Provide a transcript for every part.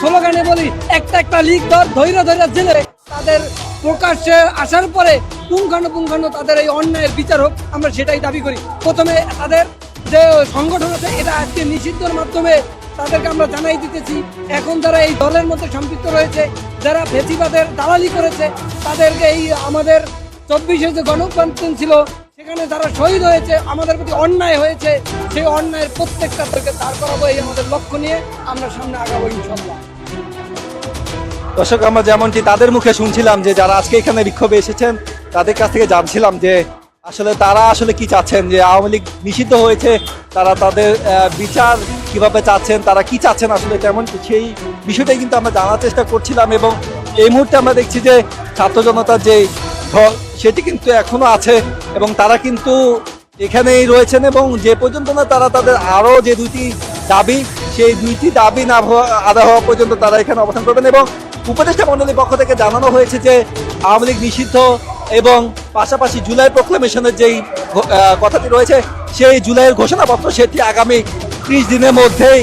স্লোগানে বলি, একটা একটা লিগ ধর ধৈর্য ধৈর্য জেলে তাদের প্রকাশ্যে আসার পরে পুঙ্খানুপুঙ্খানু তাদের এই অন্যায়ের বিচার হোক, আমরা সেটাই দাবি করি। প্রথমে তাদের যে সংগঠন আছে, এটা আজকে নিষিদ্ধর মাধ্যমে তাদেরকে আমরা জানাই দিতেছি। এখন যারা এই দলের মধ্যে সম্পৃক্ত রয়েছে, যারা ফেসিবাদের দালালি করেছে, তাদেরকে এই আমাদের চব্বিশে যে গণপ্রান্তন ছিল সেখানে যারা শহীদ হয়েছে, আমাদের প্রতি অন্যায় হয়েছে, সেই অন্যায়ের প্রত্যেকটা থেকে দাঁড় করাবো, এই আমাদের লক্ষ্য নিয়ে আমরা সামনে আগাবো ইনশাল্লাহ দর্শক, আমরা যেমনটি তাদের মুখে শুনছিলাম যে যারা আজকে এখানে বিক্ষোভে এসেছেন, তাদের কাছ থেকে জানছিলাম যে আসলে তারা আসলে কি চাচ্ছেন, যে আওয়ামী লীগ নিষিদ্ধ হয়েছে, তারা তাদের বিচার কীভাবে চাচ্ছেন, তারা কি চাচ্ছেন আসলে তেমন সেই বিষয়টাই কিন্তু আমরা জানার চেষ্টা করছিলাম এবং এই মুহূর্তে আমরা দেখছি যে ছাত্র জনতার যে সেটি কিন্তু এখনও আছে এবং তারা কিন্তু এখানেই রয়েছেন এবং যে পর্যন্ত না তারা তাদের আরও যে দুইটি দাবি, সেই দুইটি দাবি না আদায় হওয়া পর্যন্ত তারা এখানে অবস্থান করবেন এবং উপদেষ্টা মণ্ডলীর পক্ষ থেকে জানানো হয়েছে যে আওয়ামী লীগ নিষিদ্ধ এবং পাশাপাশি জুলাই প্রোক্লামেশনের যেই কথাটি রয়েছে, সেই জুলাইয়ের ঘোষণাপত্র সেটি আগামী ত্রিশ দিনের মধ্যেই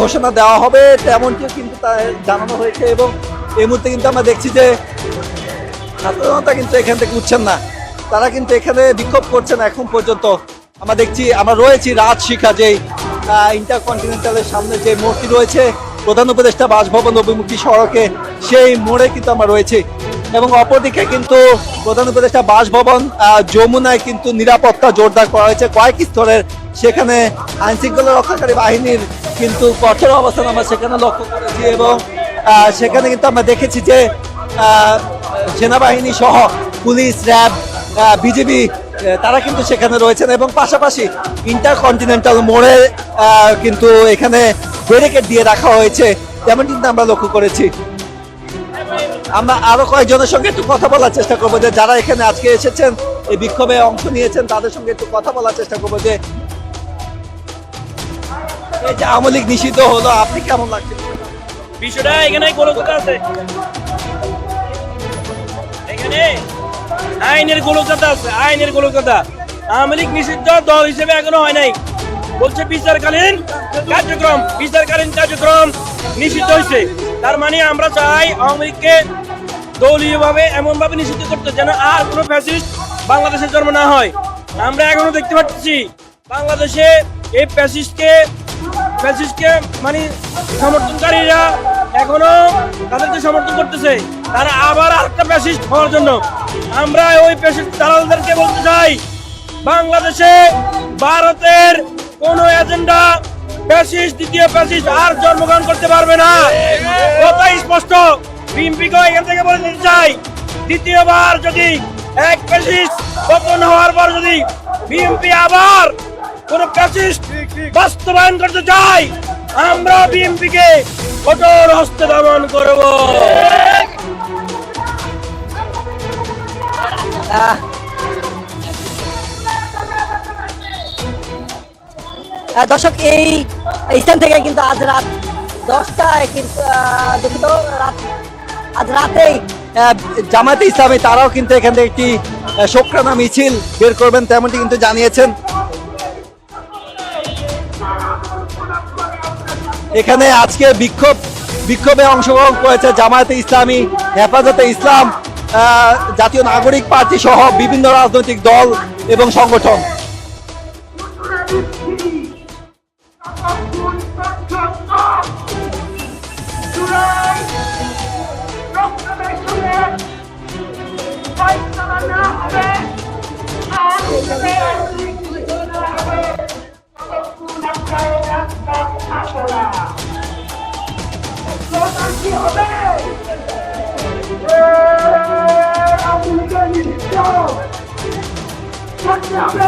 ঘোষণা দেওয়া হবে। তেমনটিও কিন্তু জানানো হয়েছে এবং এই মুহূর্তে কিন্তু আমরা দেখছি যে জনতা কিন্তু এখান থেকে উঠছেন না। তারা কিন্তু এখানে বিক্ষোভ করছেন এখন পর্যন্ত। আমরা দেখছি, আমরা রয়েছি রাজ শিখা যে ইন্টারকন্টিনেন্টালের সামনে যে মূর্তি রয়েছে, প্রধান উপদেষ্টা বাসভবন অভিমুখী সড়কে সেই মোড়ে কিন্তু আমরা রয়েছি। এবং অপরদিকে কিন্তু প্রধান উপদেষ্টা বাসভবন যমুনায় কিন্তু নিরাপত্তা জোরদার করা হয়েছে কয়েক স্তরের। সেখানে আইন শৃঙ্খলা রক্ষাকারী বাহিনীর কিন্তু কঠোর অবস্থান আমরা সেখানে লক্ষ্য করেছি এবং সেখানে কিন্তু আমরা দেখেছি যে সেনাবাহিনী সহ পুলিশ, র্যাব বিজেপি তারা কিন্তু সেখানে রয়েছেন এবং পাশাপাশি ইন্টারকন্টিনেন্টাল মোড়ে কিন্তু এখানে ব্যারিকেড দিয়ে রাখা হয়েছে। তেমন কিন্তু আমরা লক্ষ্য করেছি। আমরা আরও কয়েকজনের সঙ্গে একটু কথা বলার চেষ্টা করব যে যারা এখানে আজকে এসেছেন, এই বিক্ষোভে অংশ নিয়েছেন, তাদের সঙ্গে একটু কথা বলার চেষ্টা করব যে এই যে আওয়ামী লীগ নিষিদ্ধ হলো, আপনি কেমন লাগছে? বিষয়টা এখানে গোলকতা আছে? এখানে আইনের গোলকতা আছে, আইনের গোলকতা। আওয়ামী লীগ নিষিদ্ধ, দল হিসেবে এখনও হয় নাই। বলছে বিচারকালীন কার্যক্রম বিচারকালীন কার্যক্রম নিষিদ্ধ হয়েছে। তার মানে আমরা চাই আওয়ামী লীগকে দলীয়ভাবে এমনভাবে নিষিদ্ধ করতে যেন আর কোনো ফ্যাসিস্ট বাংলাদেশের জন্ম না হয়। আমরা এখনও দেখতে পাচ্ছি বাংলাদেশে এই ফ্যাসিস্টকে ফ্যাসিস্টকে মানে সমর্থনকারীরা এখনও তাদেরকে সমর্থন করতেছে। তারা আবার আরেকটা ফ্যাসিস্ট হওয়ার জন্য। আমরা ওই ফ্যাসিস্ট দালালদেরকে বলতে চাই, বাংলাদেশে ভারতের কোন এজেন্ডা ফ্যাসিস্ট দ্বিতীয় ফ্যাসিস্ট আর জন্মগ্রহণ করতে পারবে না। কথা স্পষ্ট। বিএনপিকে এখান থেকে বলে দিতে চাই, দ্বিতীয়বার যদি এক ফ্যাসিস্ট পতন হওয়ার পর যদি বিএনপি আবার কোন ফ্যাসিস্ট বাস্তবায়ন করতে চাই আমরা বিএনপি কে কঠোর হস্তে দমন করব। দর্শক এই স্থান থেকে কিন্তু আজ রাত দশটায় কিন্তু দুঃখিত রাত আজ রাতেই আহ, জামায়াতে ইসলামী তারাও কিন্তু এখান থেকে একটি শোকরানা মিছিল বের করবেন তেমনটি কিন্তু জানিয়েছেন। এখানে আজকে বিক্ষোভ বিক্ষোভে অংশগ্রহণ করেছে জামায়াতে ইসলামী হেফাজতে ইসলাম জাতীয় নাগরিক পার্টি সহ বিভিন্ন রাজনৈতিক দল এবং সংগঠন।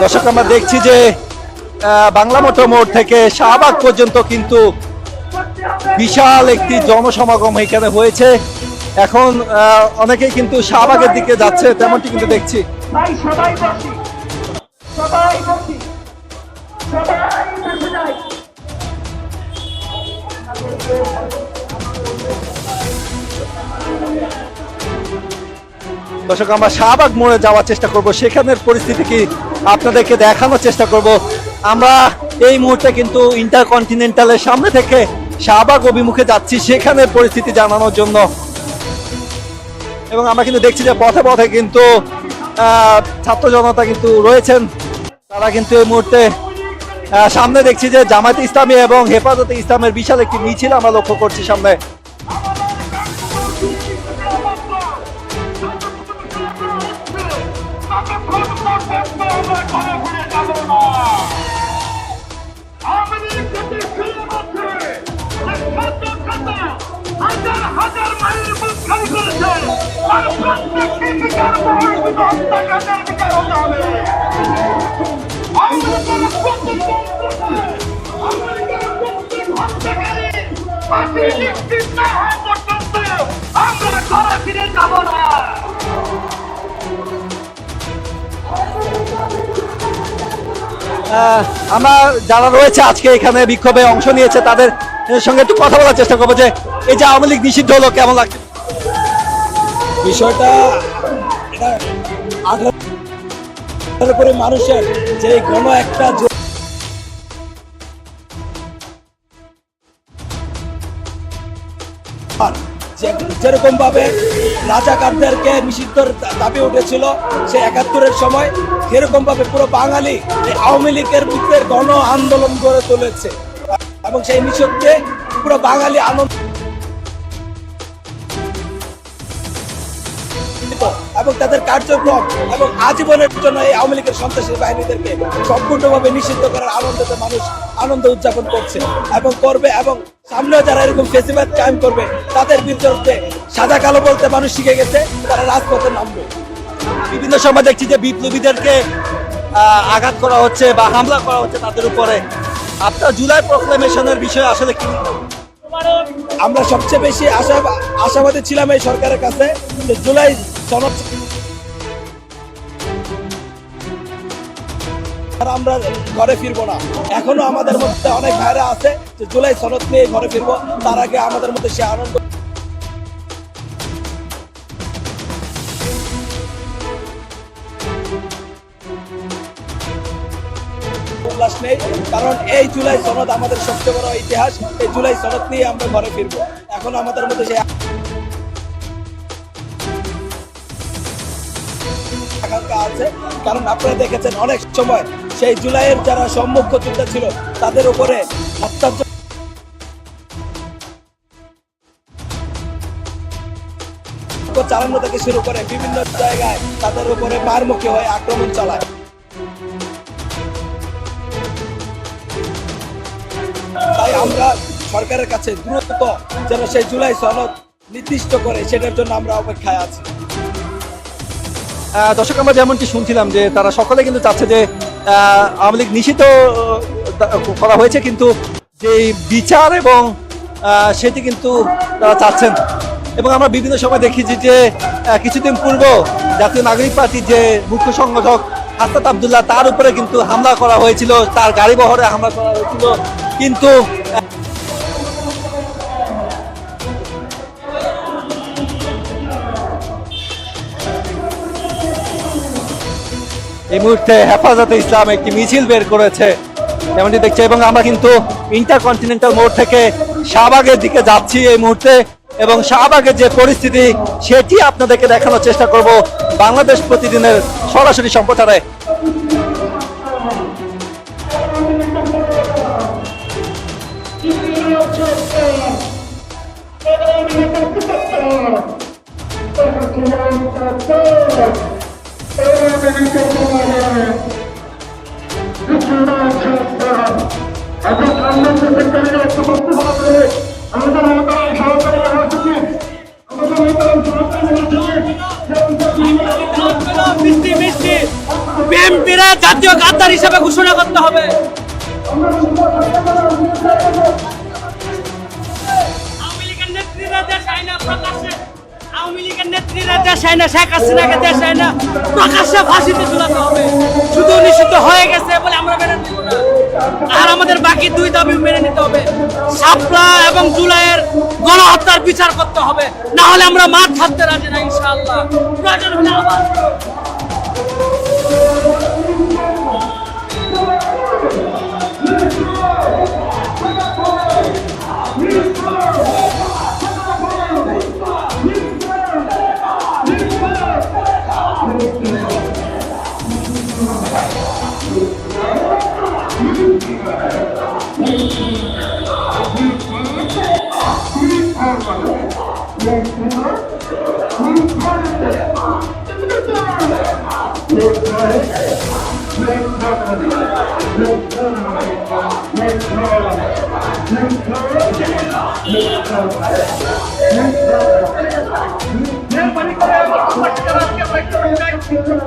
দর্শক, আমরা দেখছি যে বাংলা মোটর মোড় থেকে শাহবাগ পর্যন্ত কিন্তু বিশাল একটি জনসমাগম এখানে হয়েছে। এখন অনেকেই কিন্তু শাহবাগের দিকে যাচ্ছে, তেমনটি কিন্তু দেখছি। দর্শক, আমরা শাহবাগ মোড়ে যাওয়ার চেষ্টা করব। সেখানের পরিস্থিতি কি আপনাদেরকে দেখানোর চেষ্টা করব। আমরা এই মুহূর্তে কিন্তু ইন্টারকন্টিনেন্টালের সামনে থেকে শাহবাগ অভিমুখে যাচ্ছি সেখানে পরিস্থিতি জানানোর জন্য। এবং আমরা কিন্তু দেখছি যে পথে পথে কিন্তু ছাত্র জনতা কিন্তু রয়েছেন। তারা কিন্তু এই মুহূর্তে সামনে দেখছি যে জামায়াতে ইসলামী এবং হেফাজতে ইসলামের বিশাল একটি মিছিল আমরা লক্ষ্য করছি সামনে। আমরা যারা রয়েছে আজকে এখানে বিক্ষোভে অংশ নিয়েছে, তাদের সঙ্গে একটু কথা বলার চেষ্টা করব যে, এই যে আওয়ামী লীগ নিষিদ্ধ হলো, কেমন লাগছে? বিষয়টা করে মানুষের যে কোনো একটা যেরকম ভাবে রাজাকারদেরকে নিষিদ্ধর দাবি উঠেছিল সে একাত্তরের সময়, সেরকম ভাবে পুরো বাঙালি আওয়ামী লীগের বিরুদ্ধে গণ আন্দোলন গড়ে তুলেছে। এবং সেই নিষিদ্ধে পুরো বাঙালি আনন্দ এবং তাদের কার্যক্রম এবং আজীবনের জন্য এই আওয়ামী লীগের সন্ত্রাসী বাহিনীদেরকে সম্পূর্ণভাবে নিষিদ্ধ করার আনন্দতে মানুষ আনন্দ উদযাপন করছে এবং করবে এবং সামনেও যারা এরকম ফেসিবাদ কায়েম করবে, তাদের বিরুদ্ধে সাদা কালো বলতে মানুষ শিখে গেছে, তারা রাজপথে নামবে। বিভিন্ন সময় দেখছি যে বিপ্লবীদেরকে আঘাত করা হচ্ছে বা হামলা করা হচ্ছে তাদের উপরে। আপনার জুলাই প্রক্লেমেশনের বিষয়ে আসলে কি? আমরা সবচেয়ে বেশি আশা আশাবাদী ছিলাম এই সরকারের কাছে জুলাই সনদ আমরা ঘরে ফিরবো না। এখনও আমাদের মধ্যে অনেক ভাইরা আছে যে জুলাই সনদ নিয়ে ঘরে ফিরবো। তার আগে আমাদের মধ্যে সে আনন্দ উল্লাস নেই, কারণ এই জুলাই সনদ আমাদের সবচেয়ে বড় ইতিহাস। এই জুলাই সনদ নিয়ে আমরা ঘরে ফিরবো। এখন আমাদের মধ্যে আকাঙ্ক্ষা আছে, কারণ আপনারা দেখেছেন অনেক সময় সেই জুলাইয়ের যারা সম্মুখ যোদ্ধা ছিল, তাদের উপরে হত্যার চালানো থেকে শুরু করে বিভিন্ন জায়গায় তাদের উপরে মারমুখী হয়ে আক্রমণ চালায়। সরকারের কাছে দ্রুত যেন সেই জুলাই সনদ নির্দিষ্ট করে, সেটার জন্য আমরা অপেক্ষায় আছি। দর্শক, আমরা যেমনটি শুনছিলাম যে তারা সকলে কিন্তু চাচ্ছে যে আওয়ামী লীগ নিষিদ্ধ করা হয়েছে, কিন্তু যে বিচার এবং সেটি কিন্তু তারা চাচ্ছেন। এবং আমরা বিভিন্ন সময় দেখেছি যে কিছুদিন পূর্ব জাতীয় নাগরিক পার্টির যে মুখ্য সংগঠক হাসনাত আবদুল্লাহ, তার উপরে কিন্তু হামলা করা হয়েছিল, তার গাড়ি বহরে হামলা করা হয়েছিল। কিন্তু এই মুহূর্তে হেফাজতে ইসলাম একটি মিছিল বের করেছে। যেমনটি দেখছি, এবং আমরা কিন্তু ইন্টারকন্টিনেন্টাল মোড় থেকে শাহবাগের দিকে যাচ্ছি এই মুহূর্তে, এবং শাহবাগের যে পরিস্থিতি, সেটি আপনাদেরকে দেখানোর চেষ্টা করব বাংলাদেশ প্রতিদিনের সরাসরি সম্প্রচারে। বিএনপিরা জাতীয় গাদ্দার হিসেবে ঘোষণা করতে হবে। আওয়ামী লীগের নেত্রীরা দেশ দেশ আইনা শেখ হাসিনাকে দেশ আইনা প্রকাশ্যে ফাঁসিতে ঝুলাতে হবে। শুধু নিষিদ্ধ হয়ে গেছে বলে আমরা না। আর আমাদের বাকি দুই দাবি মেনে নিতে হবে। সাপলা এবং জুলাইয়ের গণহত্যার বিচার করতে হবে। না হলে আমরা মাঠ থাকতে রাজি না, ইনশাআল্লাহ। প্রয়োজন হলে আবার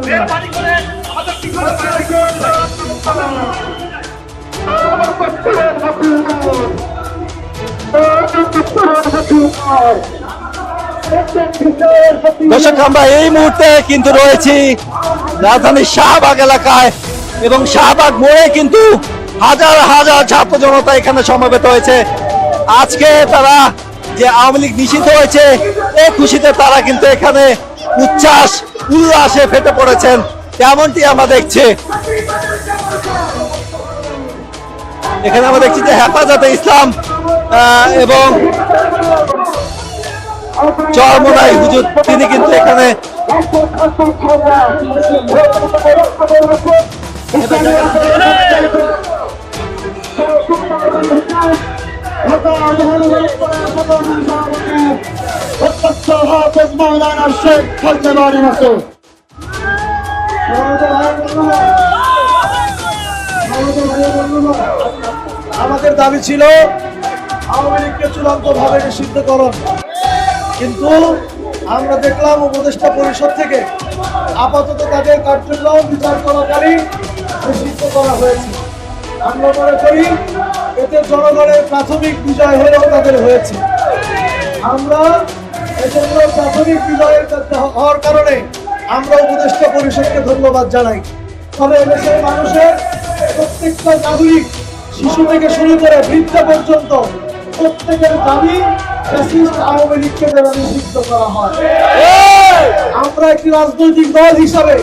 মেহরবানি করে আমাদের কি করে। দর্শক, আমরা এই মুহূর্তে কিন্তু রয়েছি রাজধানীর শাহবাগ এলাকায় এবং শাহবাগ মোড়ে কিন্তু হাজার হাজার ছাত্র জনতা এখানে সমবেত হয়েছে। আজকে তারা যে আওয়ামী লীগ নিষিদ্ধ হয়েছে এই খুশিতে তারা কিন্তু এখানে উচ্ছ্বাস, উল্লাসে ফেটে পড়েছেন। তেমনটি আমরা দেখছি। এখানে আমরা দেখছি যে হেফাজতে ইসলাম এবং চরমনাই হুজুর। তিনি কিন্তু এখানে আমাদের দাবি ছিল আওয়ামী লীগকে চূড়ান্ত ভাবে নিষিদ্ধকরণ। কিন্তু আমরা দেখলাম উপদেষ্টা পরিষদ থেকে আপাতত তাদের কার্যক্রম বিচার চলাকালীন নিষিদ্ধ করা হয়েছে। আমরা মনে করি এতে জনগণের প্রাথমিক বিজয় হলেও তাদের হয়েছে। আমরা এজন্য প্রাথমিক বিজয়ের হওয়ার কারণে আমরা উপদেষ্টা পরিষদকে ধন্যবাদ জানাই। তবে এদেশের মানুষের প্রত্যেকটা নাগরিক শিশু থেকে শুরু করে বৃদ্ধ পর্যন্ত প্রত্যেকের দাবি ফ্যাসিস্ট আওয়ামী লীগকে যেন নিষিদ্ধ করা হয়। আমরা একটি রাজনৈতিক দল হিসাবে